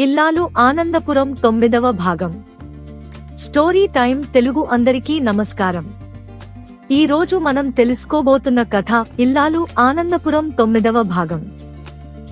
ఇల్లాలు ఆనందపురం తొమ్మిదవ భాగం. స్టోరీ టైం తెలుగు అందరికీ నమస్కారం. ఈ రోజు మనం తెలుసుకోబోతున్న కథ ఇల్లాలు ఆనందపురం తొమ్మిదవ భాగం.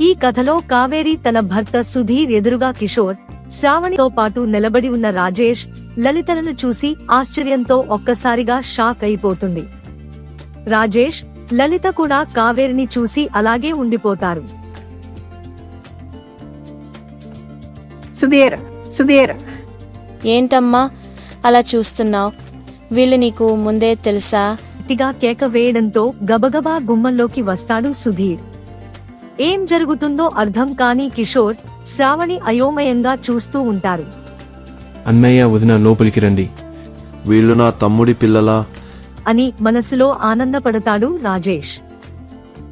ఈ కథలో కావేరి తన భర్త సుధీర్ ఎదురుగా కిషోర్ శ్రావణితో పాటు నిలబడి ఉన్న రాజేష్ లలితలను చూసి ఆశ్చర్యంతో ఒక్కసారిగా షాక్ అయిపోతుంది. రాజేష్ లలిత కూడా కావేరిని చూసి అలాగే ఉండిపోతారు. సుధీర్ సుధీర్. ఏంటమ్మా అలా చూస్తున్నావు? వీళ్ళు నీకు ముందే తెలుసా? గట్టిగా కేక వేయడంతో గబగబా గుమ్మంలోకి వస్తాడు సుధీర్. ఏం జరుగుతుందో అర్థం కాని కిషోర్ శ్రావణి అయోమయంగా చూస్తూ ఉంటారు. అన్నయ్య వదిన లోపలికి రండి. వీళ్ళు నా తమ్ముడి పిల్లలా? అని మనసులో ఆనందపడతాడు రాజేష్.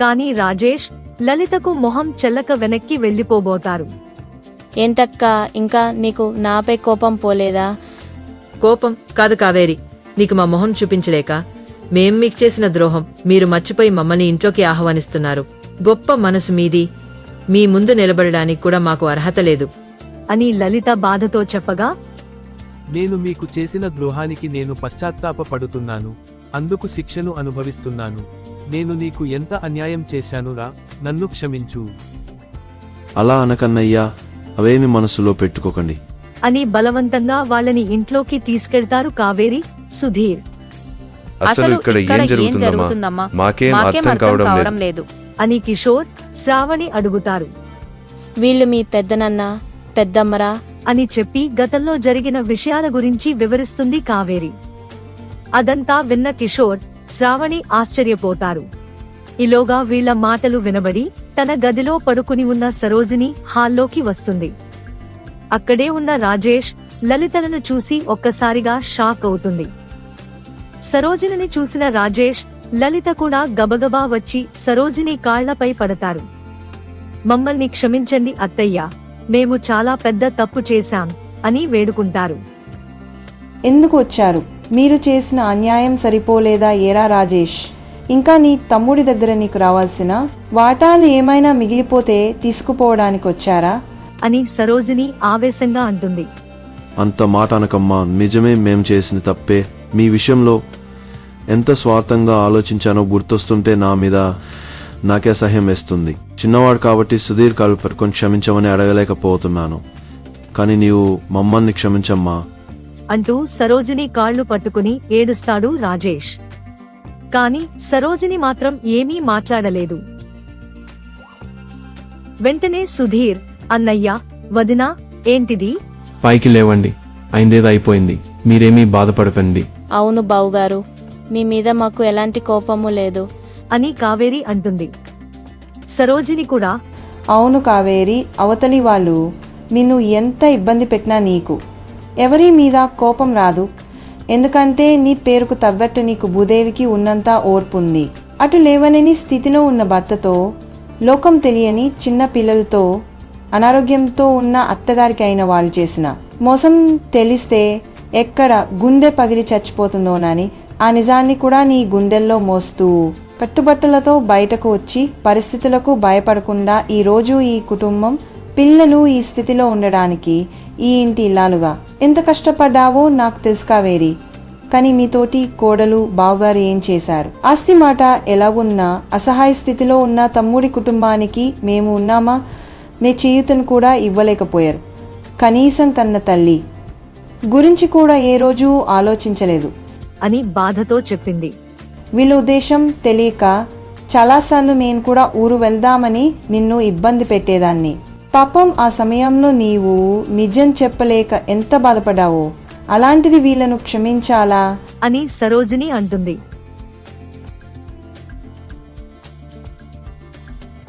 కాని రాజేష్ లలితకు మొహం చెల్లక వెనక్కి వెళ్ళిపోబోతారు ఏంటక్క ఇంకా నీకు నాపై కోపం పోలేదా? కోపం కాదు కావేరి నీకు మా మొహం చూపించలేక. మేం మీకు చేసిన ద్రోహం మీరు మర్చిపోయి మమ్మల్ని ఇంట్లోకి ఆహ్వానిస్తున్నారు. గొప్ప మనసు మీది. మీ ముందు నిలబడడానికి కూడా మాకు అర్హత లేదు. అని లలిత బాధతో చెప్పగా నేను మీకు చేసిన ద్రోహానికి నేను పశ్చాత్తాపపడుతున్నాను. అందుకు శిక్షను అనుభవిస్తున్నాను. నేను నీకు ఎంత అన్యాయం చేశానురా నన్ను క్షమించు. అలా అనకన్నయ్యా అవేమి మనసులో పెట్టుకోకండి. అని బలవంతంగా వాళ్ళని ఇంట్లోకి తీసుకెళ్తారు కావేరి సుధీర్. అసలు ఇక్కడ ఏం జరుగుతుందమ్మా? మాకేం అర్థం కావడం లేదు. అని కిషోర్ శ్రావణి అడుగుతారు. వీళ్ళు మీ పెద్దనన్న పెద్దమ్మరా? అని చెప్పి గతంలో జరిగిన విషయాల గురించి వివరిస్తుంది కావేరి. అదంతా విన్న కిషోర్ శ్రావణి ఆశ్చర్యపోతారు. ఈలోగా వీళ్ళ మాటలు వినబడి తన గదిలో పడుకుని ఉన్న సరోజిని హాల్లోకి వస్తుంది. అక్కడే ఉన్న రాజేష్ లలితలను చూసి ఒక్కసారిగా షాక్ అవుతుంది. సరోజినిని చూసిన రాజేష్ లలిత కూడా గబగబా వచ్చి సరోజిని కాళ్ళపై పడతారు. మమ్మల్ని క్షమించండి అత్తయ్య మేము చాలా పెద్ద తప్పు చేశాం అని వేడుకుంటారు. ఎందుకు వచ్చారు? మీరు చేసిన అన్యాయం సరిపోలేదా ఏరా రాజేష్? ఇంకా నీ తమ్ముడి దగ్గర నీకు రావాల్సిన వాటాలు ఏమైనా మిగిలిపోతే తీసుకుపోవడానికి వచ్చారా? అని సరోజిని ఆవేశంగా అంటుంది. అంత మాట అనకమ్మా నిజమే మేం చేసిన తప్పే. మీ విషయంలో ఎంత స్వార్థంగా ఆలోచించానో గుర్తొస్తుంటే నా మీద నాకే సహ్యం వేస్తుంది. చిన్నవాడు కాబట్టి సుధీర్ కాలు పట్టుకొని క్షమించమని అడగలేకపోతున్నాను. కానీ నీవు మమ్మల్ని క్షమించమ్మా. అంటూ సరోజిని కాళ్ళు పట్టుకుని ఏడుస్తాడు రాజేష్. కాని సరోజిని మాత్రం ఏమీ మాట్లాడలేదు. వెంటనే సుధీర్ అన్నయ్య వదినా ఏంటిది? పైకి లేవండి. అయిందేదో అయిపోయింది. మీరేమీ బాధపడకండి. అవును బావుగారు. మీ మీద మాకు ఎలాంటి కోపము లేదు. అని కావేరి అంటుంది. సరోజిని కూడా అవును కావేరి అవతలి వాళ్ళు నిన్ను ఎంత ఇబ్బంది పెట్టినా నీకు. ఎవరి మీద కోపం రాదు. ఎందుకంటే నీ పేరుకు తగ్గట్టు నీకు భూదేవికి ఉన్నంత ఓర్పు ఉంది అటు లేవనని స్థితిలో ఉన్న భర్తతో లోకం తెలియని చిన్న పిల్లలతో అనారోగ్యంతో ఉన్న అత్తగారికి అయిన వాళ్ళు చేసిన మోసం తెలిస్తే ఎక్కడ గుండె పగిలి చచ్చిపోతుందోనని ఆ నిజాన్ని కూడా నీ గుండెల్లో మోస్తూ కట్టుబట్టలతో బయటకు వచ్చి పరిస్థితులకు భయపడకుండా ఈ రోజు ఈ కుటుంబం పిల్లలు ఈ స్థితిలో ఉండడానికి ఈ ఇంటి ఇల్లాలుగా. ఎంత కష్టపడ్డావో నాకు తెలుసు కావేరి. కానీ మీతోటి కోడలు బావగారు ఏం చేశారు? ఆస్తి మాట ఎలా ఉన్నా అసహాయ స్థితిలో ఉన్న తమ్ముడి కుటుంబానికి మేము ఉన్నామా? నే చేయుతను కూడా ఇవ్వలేకపోయారు. కనీసం కన్న తల్లి గురించి కూడా ఏ రోజు ఆలోచించలేదు. అని బాధతో చెప్పింది. వీళ్ళ ఉద్దేశం తెలియక చాలాసార్లు నేను కూడా ఊరు వెళ్దామని నిన్ను ఇబ్బంది పెట్టేదాన్ని. పాపం ఆ సమయంలో నీవు నిజం చెప్పలేక ఎంత బాధపడావో అలాంటిది వీళ్ళను క్షమించాలా? అని సరోజిని అంటుంది.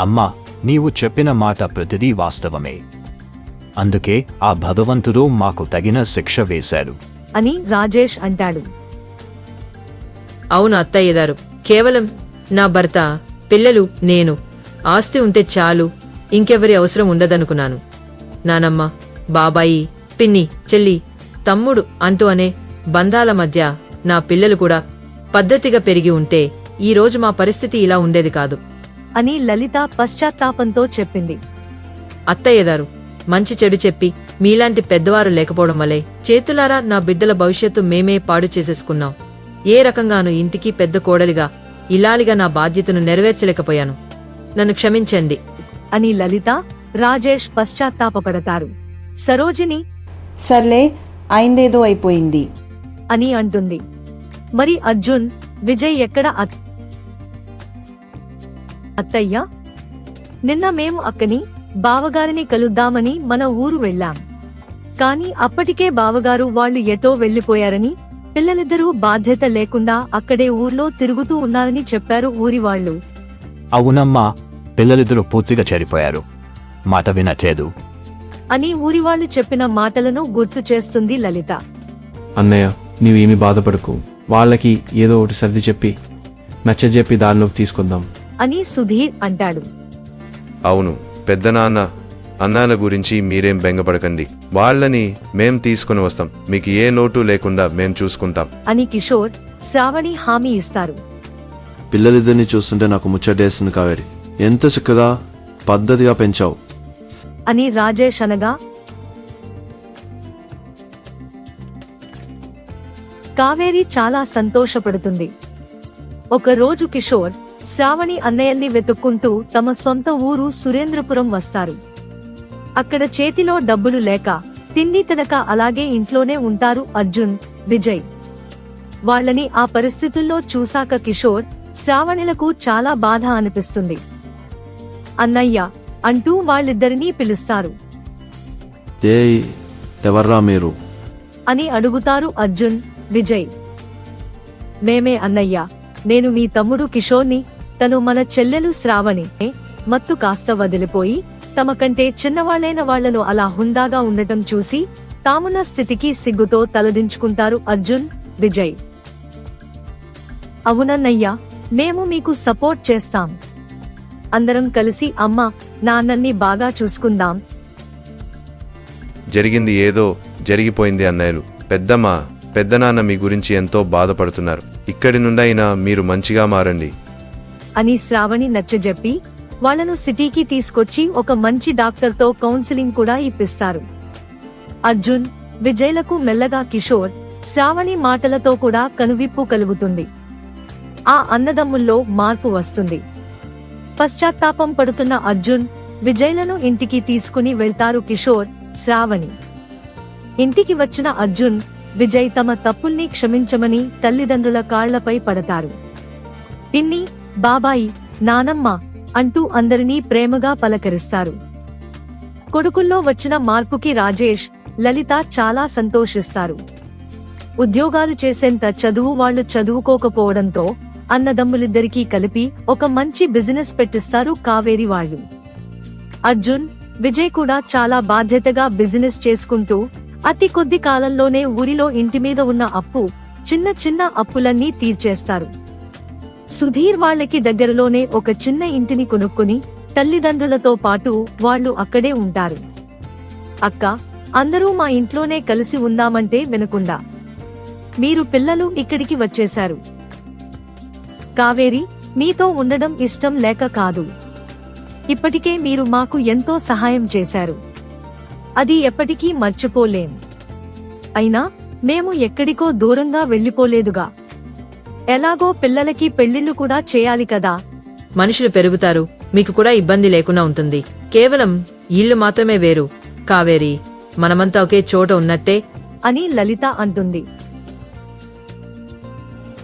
అమ్మా నీవు చెప్పిన మాట ప్రతిదీ వాస్తవమే. అందుకే ఆ భగవంతుడు మాకు తగిన శిక్ష వేశారు అని రాజేష్ అంటాడు. అవును అత్తయ్య గారు కేవలం నా భర్త పిల్లలు నేను. ఆస్తి ఉంటే చాలు ఇంకెవరి అవసరం ఉండదనుకున్నాను. నానమ్మ బాబాయి పిన్ని చెల్లి తమ్ముడు అంటూ అనే బంధాల మధ్య నా పిల్లలు కూడా పద్ధతిగా పెరిగి ఉంటే ఈ రోజు మా పరిస్థితి ఇలా ఉండేది కాదు. అని లలిత పశ్చాత్తాపంతో చెప్పింది. అత్తయ్య గారు మంచి చెడు చెప్పి మీలాంటి పెద్దవారు లేకపోవడం వల్లే చేతులారా నా బిడ్డల భవిష్యత్తు మేమే పాడు చేసేసుకున్నాం. ఏ రకంగానూ ఇంటికి పెద్ద కోడలిగా ఇలాలిగా నా బాధ్యతను నెరవేర్చలేకపోయాను. నన్ను క్షమించండి. అని లలిత రాజేష్ పశ్చాత్తాపపడతారు. సరోజిని సర్లే అయిందేదో అయిపోయింది. అని అంటుంది. మరి అర్జున్ విజయ్ ఎక్కడ అత్- అత్తయ్య? నిన్న మేము అక్కని బావగారిని కలుద్దామని మన ఊరు వెళ్ళాం. కాని అప్పటికే బావగారు వాళ్ళు ఎటో వెళ్ళిపోయారని పిల్లలిద్దరూ బాధ్యత లేకుండా అక్కడే ఊర్లో తిరుగుతూ ఉన్నారని చెప్పారు ఊరి వాళ్ళు అవునమ్మా పిల్లలిద్దరూ పూర్తిగా చెడిపోయారు. మాట వినట్లేదు. అని ఊరి వాళ్ళు చెప్పిన మాటలను గుర్తు చేస్తుంది లలిత. అన్నయ్య నీవేమి బాధపడకు. వాళ్ళకి ఏదో ఒకటి సర్ది చెప్పి నచ్చజెప్పి దారిలోకి తీసుకొద్దాం అని సుధీర్ అంటాడు. అవును పెద్దనాన్న అన్నాల గురించి మీరేం బెంగపడకండి. వాళ్ళని మేం తీసుకుని వస్తాం. మీకు ఏ లోటు లేకుండా మేం చూసుకుంటాం. అని కిషోర్ శ్రావణి హామీ ఇస్తారు. పిల్లలిద్దరిని చూస్తుంటే నాకు ముచ్చటేస్తుంది కావేరి. ఎంత చక్కగా పద్ధతిగా పెంచావు. అని రాజేష్ అనగా కావేరి చాలా సంతోషపడుతుంది. ఒకరోజు కిషోర్ శ్రావణి అన్నయ్యల్ని వెతుక్కుంటూ తమ సొంత ఊరు సురేంద్రపురం వస్తారు. అక్కడ చేతిలో డబ్బులు లేక తిండి తినక అలాగే ఇంట్లోనే ఉంటారు అర్జున్ విజయ్. వాళ్ళని ఆ పరిస్థితుల్లో చూశాక కిషోర్ శ్రావణిలకు చాలా బాధ అనిపిస్తుంది. అన్నయ్య అంటూ వాళ్ళిద్దరినీ పిలుస్తారు. ఎవర్రా మీరు? అని అడుగుతారు అర్జున్ విజయ్. మేమే అన్నయ్య నేను మీ తమ్ముడు కిషోర్ని తను మన చెల్లెలు శ్రావణి మత్తు కాస్త వదిలిపోయి తమ కంటే చిన్నవాళ్ళైన వాళ్ళను అలా హుందాగా ఉండటం చూసి తామున్న స్థితికి సిగ్గుతో తలదించుకుంటారు అర్జున్ విజయ్. అవునన్నయ్యా మేము మీకు సపోర్ట్ చేస్తాం. అందరం కలిసి అమ్మ నాన్నన్ని బాగా చూసుకుందాం. జరిగింది ఏదో జరిగిపోయింది అన్నయ్యలు. పెద్దమ్మ పెద్దనాన్న మీ గురించి ఎంతో బాధపడుతున్నారు. ఇక్కడి నుండైనా మీరు మంచిగా మారండి. అని శ్రావణి నచ్చజెప్పి వాళ్ళను సిటీకి తీసుకొచ్చి ఒక మంచి డాక్టర్తో కౌన్సిలింగ్ కూడా ఇప్పిస్తారు. అర్జున్ విజయ్లకు మెల్లగా కిషోర్ శ్రావణి మాటలతో కూడా కనువిప్పు కలుగుతుంది. ఆ అన్నదమ్ముల్లో మార్పు వస్తుంది. పశ్చాత్తాపం పడుతున్న అర్జున్ విజయ్లను ఇంటికి తీసుకుని వెళ్తారు కిషోర్ శ్రావణి. ఇంటికి వచ్చిన అర్జున్ విజయ్ తమ తప్పుల్ని క్షమించమని తల్లిదండ్రుల కాళ్ళపై పడతారు. పిన్ని బాబాయి నానమ్మ అంటూ అందరినీ ప్రేమగా పలకరిస్తారు. కొడుకుల్లో వచ్చిన మార్పుకి రాజేష్ లలిత చాలా సంతోషిస్తారు. ఉద్యోగాలు చేసేంత చదువు వాళ్ళు చదువుకోకపోవడంతో అన్నదమ్ములిద్దరికీ కలిపి ఒక మంచి బిజినెస్ పెట్టిస్తారు కావేరి వాళ్ళు. అర్జున్ విజయ్ కూడా చాలా బాధ్యతగా బిజినెస్ చేసుకుంటూ అతి కొద్ది కాలంలోనే ఊరిలో ఇంటి మీద ఉన్న అప్పు చిన్న చిన్న అప్పులన్నీ తీర్చేస్తారు. సుధీర్ వాళ్ళకి దగ్గరలోనే ఒక చిన్న ఇంటిని కొనుక్కుని తల్లిదండ్రులతో పాటు వాళ్ళు అక్కడే ఉంటారు. అక్క అందరూ మా ఇంట్లోనే కలిసి ఉందామంటే వినకుండా. మీరు పిల్లలు ఇక్కడికి వచ్చేశారు. కావేరి మీతో ఉండడం ఇష్టం లేక కాదు. ఇప్పటికే మీరు మాకు ఎంతో సహాయం చేశారు. అది ఎప్పటికీ మర్చిపోలేం. అయినా మేము ఎక్కడికో దూరంగా వెళ్ళిపోలేదుగా. ఎలాగో పిల్లలకి పెళ్ళిళ్ళు కూడా చేయాలి కదా. మనుషులు పెరుగుతారు మీకు కూడా ఇబ్బంది లేకుండా ఉంటుంది. కేవలం ఇల్లు మాత్రమే వేరు. కావేరి మనమంతా ఒకే చోట ఉన్నట్టే. అని లలిత అంటుంది.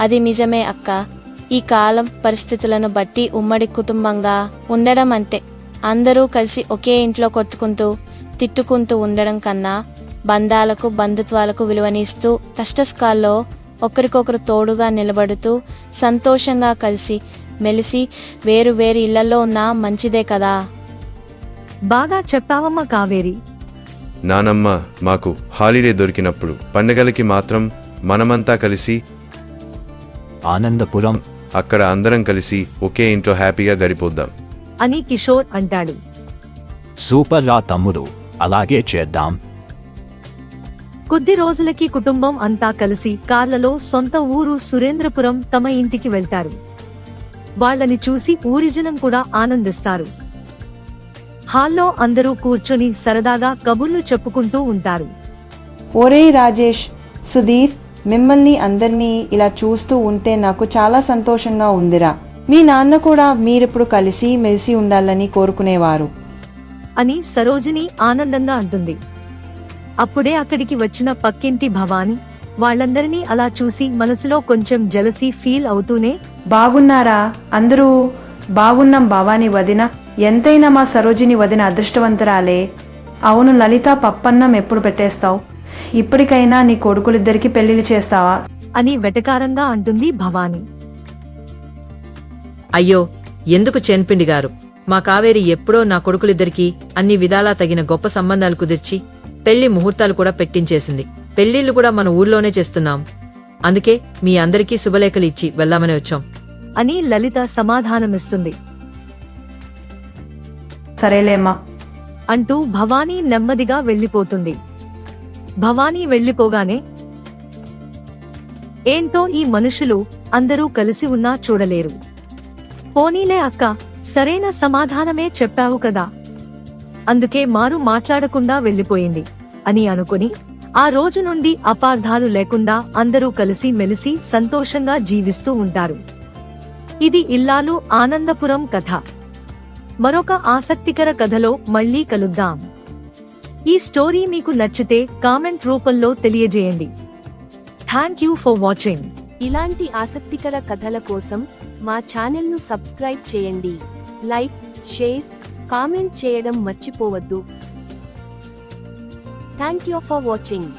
అది నిజమే అక్క. ఈ కాలం పరిస్థితులను బట్టి ఉమ్మడి కుటుంబంగా ఉండడం అంతే అందరూ కలిసి ఒకే ఇంట్లో కొట్టుకుంటూ తిట్టుకుంటూ ఉండడం కన్నా బంధాలకు బంధుత్వాలకు విలువనిస్తూ కష్టసుఖాల్లో ఒకరికొకరు తోడుగా నిలబడుతూ సంతోషంగా కలిసి మెలిసి వేరు వేరు ఇళ్ళలో ఉన్నా మంచిదే కదా. బాగా చెప్పావమ్మ కావేరి. నానమ్మ మాకు హాలిడే దొరికినప్పుడు పండగలకి మాత్రం మనమంతా కలిసి ఆనందపురం అక్కడ అందరం కలిసి ఒకే ఇంట్లో హ్యాపీగా గడిపోద్దాం. అని కిషోర్ అంటాడు. సూపర్ రా తమ్ముడు అలాగే చేద్దాం. కొద్ది రోజులకి కుటుంబం అంతా కలిసి కార్లలో సొంత ఊరు సురేంద్రపురం తమ ఇంటికి వెళ్తారు. వాళ్ళని చూసి ఊరి జనం కూడా ఆనందిస్తారు. హాల్లో అందరూ కూర్చొని సరదాగా కబుర్లు చెప్పుకుంటూ ఉంటారు. ఒరేయ్ రాజేష్ సుధీర్ మిమ్మల్ని అందరినీ ఇలా చూస్తూ ఉంటే నాకు చాలా సంతోషంగా ఉందిరా. మీ నాన్న కూడా మీరిప్పుడు కలిసి మెలిసి ఉండాలని కోరుకునేవారు. అని సరోజిని ఆనందంగా అంటుంది. అప్పుడే అక్కడికి వచ్చిన పక్కింటి భవాని వాళ్ళందరినీ అలా చూసి మనసులో కొంచెం జలసీ ఫీల్ అవుతూనే బాగున్నారా? అందరూ బాగున్నాం భవాని వదిన. ఎంతైనా మా సరోజిని వదిన అదృష్టవంతురాలే. అవును లలిత పప్పన్నం ఎప్పుడు పెట్టేస్తావు? ఇప్పటికైనా నీ కొడుకులిద్దరికి పెళ్ళిళ్ళు చేస్తావా? అని వెటకారంగా అంటుంది భవాని. అయ్యో ఎందుకు చెన్పిండి గారు? మా కావేరి ఎప్పుడో నా కొడుకులిద్దరికీ అన్ని విధాలా తగిన గొప్ప సంబంధాలు కుదిర్చి పెళ్ళి ముహూర్తాలు కూడా పెట్టించేసింది. పెళ్ళిళ్ళు కూడా మన ఊర్లోనే చేస్తున్నాం. అందుకే మీ అందరికీ శుభలేఖలు ఇచ్చి వెళ్దామని వచ్చాం. అని లలిత సమాధానమిస్తుంది. సరేలేమ్మా. అంటూ భవానీ నెమ్మదిగా వెళ్ళిపోతుంది. భవానీ వెళ్ళిపోగానే ఏంటో ఈ మనుషులు అందరూ కలిసి ఉన్నా చూడలేరు. పోనీలే అక్క సరైన సమాధానమే చెప్పావు కదా. అందుకే మారు మాట్లాడకుండా వెళ్ళిపోయింది అని అనుకుని ఆ రోజు నుండి అపార్థాలు లేకుండా అందరూ కలిసి మెలిసి సంతోషంగా జీవిస్తూ ఉంటారు. ఇది ఇల్లాలు ఆనందపురం కథ. మరొక ఆసక్తికర కథలో మళ్ళీ కలుద్దాం. ఈ స్టోరీ మీకు నచ్చితే కామెంట్ రూపంలో తెలియజేయండి. థ్యాంక్ యూ ఫర్ వాచింగ్ ఇలాంటి ఆసక్తికర కథల కోసం మా ఛానల్ను సబ్స్క్రైబ్ చేయండి. లైక్ షేర్ కామెంట్ చేయడం మర్చిపోవద్దు. Thank you for watching